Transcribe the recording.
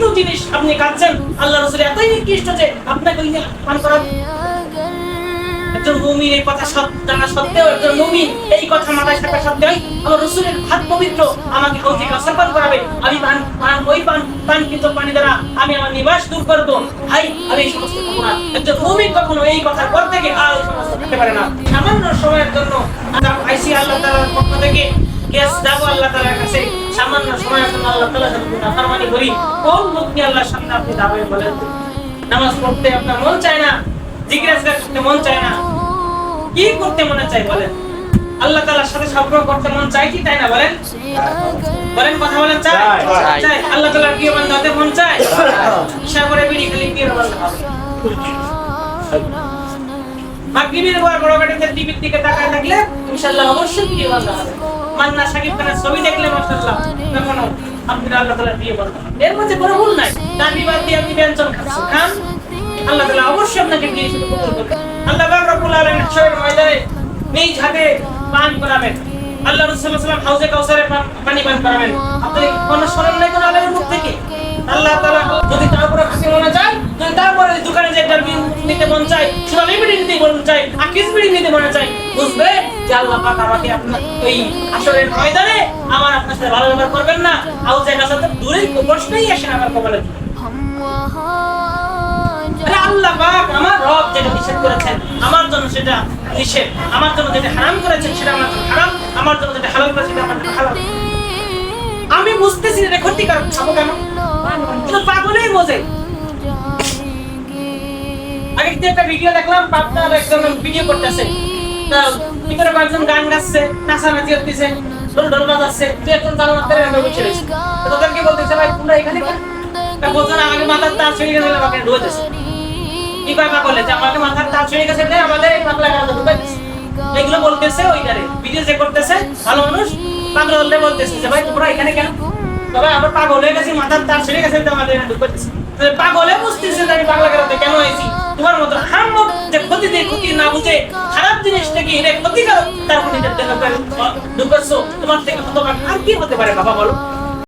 নিকৃষ্ট জিনিস আপনি খাচ্ছেন আল্লাহ রসুল এতই নিকৃষ্ট যে আপনাকে ওই পান করা একজন মুমিন এই কথা জানা সত্ত্বেও একজন মুমিন এই কথা মাথায় থাকা সত্ত্বেও আমার রসুলের হাত পবিত্র আমাকে কৌজি কাসার পান করাবে? আমি পান পান ওই পান পান কিন্তু পানি দ্বারা আমি আমার নিবাস দূর করব। ভাই, আমি এই সমস্ত করব না। একজন মুমিন কখনো এই কথা পর থেকে আর এই সমস্ত করতে পারে না। সামান্য সময়ের জন্য পাইছি আল্লাহ তাআলার পক্ষ থেকে গ্যাস যাব আল্লাহ তাআলার কাছে। সামান্য সময়ের জন্য আল্লাহ তাআলা যদি নাফরমানি করি। কোন লোক নিয়ে আল্লাহর সামনে আপনি দাঁড়াবেন বলেন? নামাজ পড়তে আপনার মন চায় না জিজ্ঞাসা করতে মন চায় না। কি করতে মনে চায় বলেন? আল্লাহ তাআলার সাথে সম্পর্ক করতে মন চায় কি তাই না বলেন? বলেন কথা বলেন চায়? চায়। আল্লাহ তাআলার প্রিয় বান্দা হতে মন চায়? ইচ্ছা করে বিড়ি খালি প্রিয় হবে। মাগরিবের পর বড় গাড়িতে টিভির দিকে তাকায় থাকলে ইনশাআল্লাহ অবশ্যই প্রিয় হবে। মান্না সাকিব খানের ছবি দেখলে, মাশাআল্লাহ আপনি আল্লাহ তাআলা প্রিয় বলবেন এর মধ্যে কোনো ভুল নাই। দাবি বাদ দিয়ে আপনি ব্যঞ্জন খাচ্ছেন খান। আল্লাহ তাআলা অবশ্যই আপনাকে প্রিয় হিসেবে কবুল করবে আল্লাহ পাক রব্বুল আলামিন ময়দানে পান করাবেন। আল্লাহ রাসূল সাল্লাল্লাহু আলাইহি ওয়াসাল্লাম হাউজে কাউসারে পানি পান করাবেন। আপনি কোনো চায় আকিস বিড়ি মনে চায় বুঝবে? যে আল্লাহ পাক আমাকে আপনার আসরের ময়দানে আমার আপনার সাথে ভালো ব্যবহার করবেন না। হাউজে কাউসারে দূরেই প্রশ্নই আসে না আমার কপালে। আল্লাহ পাক, আমার রব যেটা নিষেধ করেছেন, আমার জন্য সেটা নিষেধ, আমার জন্য যেটা হারাম করেছেন, সেটা আমার জন্য হারাম, আমার জন্য যেটা হালাল করেছেন, সেটা আমার জন্য হালাল। আমি বুঝতেছি এটা ক্ষতিকারক খাব কেন? পাগলেই বোঝে। আগে কিন্তু একটা ভিডিও দেখলাম পাবনার একজন ভিডিও করতেছে। ভিতরে কয়েকজন গান গাচ্ছে, নাচানাচি করতেছে এখানে ঢুকেছে পাগলা কেন? তবে আমার পাগল হয়ে গেছি, মাথার তার ছিঁড়ে গেছে আমাদের ঢুকতেছে পাগলে বুঝতেছে আমি পাগলা কেন হয়েছি বুঝে খারাপ জিনিস থেকে এটা ক্ষতিকারক, তার প্রতি ঢুকাচ্ছ তোমার থেকে হতবাক আর কি হতে পারে, বাবা বলো।